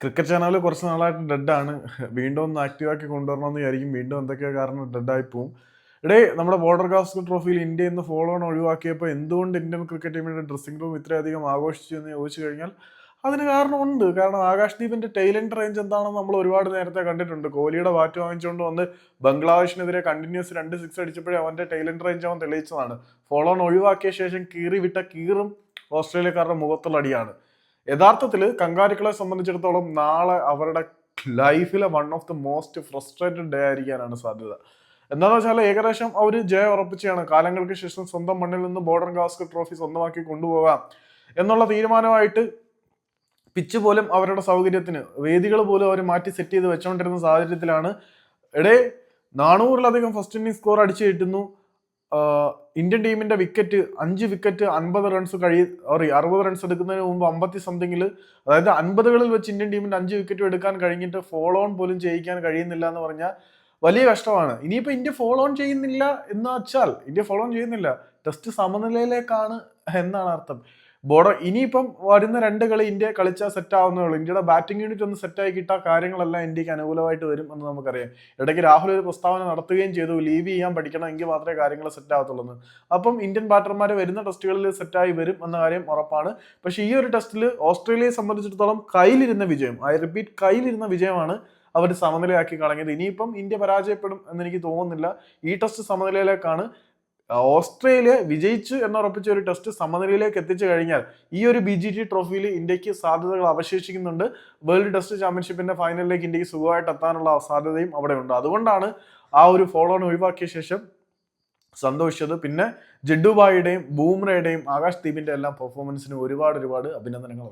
Cricket channel കുറച്ച് നാളായിട്ട് ഡെഡാണ് വീണ്ടും ഒന്ന് ആക്റ്റീവാക്കി കൊണ്ടുവരണമെന്ന് വിചാരിക്കും. വീണ്ടും എന്തൊക്കെയോ കാരണം ഡെഡായി പോവും. ഇടേ നമ്മുടെ ബോർഡർ ഗാസ്കർ ട്രോഫിയിൽ ഇന്ത്യ ഇന്ന് ഫോളോ ഓൺ ഒഴിവാക്കിയപ്പോൾ എന്തുകൊണ്ട് ഇന്ത്യൻ ക്രിക്കറ്റ് ടീമിന്റെ ഡ്രസ്സിംഗ് റൂം ഇത്രയധികം ആഘോഷിച്ചു എന്ന് ചോദിച്ചു കഴിഞ്ഞാൽ അതിന് കാരണമുണ്ട്. കാരണം ആകാശ് ദീപിന്റെ ടൈലൻഡ് റേഞ്ച് എന്താണെന്ന് നമ്മൾ ഒരുപാട് നേരത്തെ കണ്ടിട്ടുണ്ട്. കോഹ്ലിയുടെ ബാറ്റ് വാങ്ങിച്ചുകൊണ്ട് വന്ന് ബംഗ്ലാദേശിനെതിരെ കണ്ടിന്യൂസ് രണ്ട് സിക്സ് അടിച്ചപ്പോഴേ അവന്റെ ടൈലൻഡ് റേഞ്ച് അവൻ തെളിയിച്ചതാണ്. ഫോളോൺ ഒഴിവാക്കിയ ശേഷം കീറി വിട്ട കീറും ഓസ്ട്രേലിയക്കാരുടെ മുഖത്തുള്ള അടിയാണ്. യഥാർത്ഥത്തിൽ കങ്കാരിക്കളെ സംബന്ധിച്ചിടത്തോളം നാളെ അവരുടെ ലൈഫിലെ one of the most frustrated day ആയിരിക്കാനാണ് സാധ്യത. എന്താണെന്ന് വെച്ചാൽ ഏകദേശം അവർ ജയ ഉറപ്പിച്ചാണ് കാലങ്ങൾക്ക് ശേഷം സ്വന്തം മണ്ണിൽ നിന്ന് ബോർഡർ ഗാസ്കർ ട്രോഫി സ്വന്തമാക്കി കൊണ്ടുപോകാം എന്നുള്ള തീരുമാനമായിട്ട് പിച്ച് പോലും അവരുടെ സൗകര്യത്തിന് വേദികൾ പോലും അവർ മാറ്റി സെറ്റ് ചെയ്ത് വെച്ചുകൊണ്ടിരുന്ന സാഹചര്യത്തിലാണ്. എടേ നാനൂറിലധികം ഫസ്റ്റ് ഇന്നിംഗ് സ്കോർ അടിച്ചു കിട്ടുന്നു. ഇന്ത്യൻ ടീമിന്റെ വിക്കറ്റ് അഞ്ച് വിക്കറ്റ് അൻപത് റൺസ് കഴി സോറി അറുപത് റൺസ് എടുക്കുന്നതിന് മുമ്പ് അമ്പത്തി സംതിങ്ങിൽ അതായത് അൻപതുകളിൽ വെച്ച് ഇന്ത്യൻ ടീമിന്റെ അഞ്ച് വിക്കറ്റ് എടുക്കാൻ കഴിഞ്ഞിട്ട് ഫോളോ ഓൺ പോലും ചെയ്യിക്കാൻ കഴിയുന്നില്ല എന്ന് പറഞ്ഞാൽ വലിയ കഷ്ടമാണ്. ഇനിയിപ്പോൾ ഇന്ത്യ ഫോളോ ഓൺ ചെയ്യുന്നില്ല എന്ന് വെച്ചാൽ ഇന്ത്യ ഫോളോ ഓൺ ചെയ്യുന്നില്ല. ടെസ്റ്റ് സമനിലയിലേക്കാണ് എന്നാണ് അർത്ഥം. ബോർഡർ ഇനിയിപ്പം വരുന്ന രണ്ട് കളി ഇന്ത്യ കളിച്ചാൽ സെറ്റ് ആവുന്നേ ഇന്ത്യയുടെ ബാറ്റിംഗ് യൂണിറ്റ് ഒന്ന് സെറ്റായി കിട്ടാ കാര്യങ്ങളെല്ലാം ഇന്ത്യയ്ക്ക് അനുകൂലമായിട്ട് വരും എന്ന് നമുക്കറിയാം. ഇടയ്ക്ക് രാഹുൽ ഒരു പ്രസ്താവന നടത്തുകയും ചെയ്തു. ലീവ് ചെയ്യാൻ പഠിക്കണം എങ്കിൽ മാത്രമേ കാര്യങ്ങൾ സെറ്റ് ആവത്തുള്ളൂ. അപ്പം ഇന്ത്യൻ ബാറ്റർമാർ വരുന്ന ടെസ്റ്റുകളിൽ സെറ്റായി വരും എന്ന കാര്യം ഉറപ്പാണ്. പക്ഷേ ഈ ഒരു ടെസ്റ്റിൽ ഓസ്ട്രേലിയയെ സംബന്ധിച്ചിടത്തോളം കയ്യിലിരുന്ന വിജയം ഐ റിപ്പീറ്റ് കയ്യിലിരുന്ന വിജയമാണ് അവർ സമനിലയാക്കി കളഞ്ഞത്. ഇനിയിപ്പം ഇന്ത്യ പരാജയപ്പെടും എന്ന് എനിക്ക് തോന്നുന്നില്ല. ഈ ടെസ്റ്റ് സമനിലയിലേക്കാണ് ഓസ്ട്രേലിയ വിജയിച്ചു എന്നുറപ്പിച്ച ഒരു ടെസ്റ്റ് സമനിലയിലേക്ക് എത്തിച്ചു കഴിഞ്ഞാൽ ഈ ഒരു ബി ജി ടി ട്രോഫിയിൽ ഇന്ത്യയ്ക്ക് സാധ്യതകൾ അവശേഷിക്കുന്നുണ്ട്. വേൾഡ് ടെസ്റ്റ് ചാമ്പ്യൻഷിപ്പിന്റെ ഫൈനലിലേക്ക് ഇന്ത്യയ്ക്ക് സുഖമായിട്ട് എത്താനുള്ള സാധ്യതയും അവിടെ ഉണ്ട് അതുകൊണ്ടാണ് ആ ഒരു ഫോളോൺ ഒഴിവാക്കിയ ശേഷം സന്തോഷിച്ചത്. പിന്നെ ജിഡുബായിയുടെയും ബൂമ്രയുടെയും ആകാശ് ദീപിന്റെ എല്ലാം പെർഫോമൻസിന് ഒരുപാട് ഒരുപാട് അഭിനന്ദനങ്ങൾ.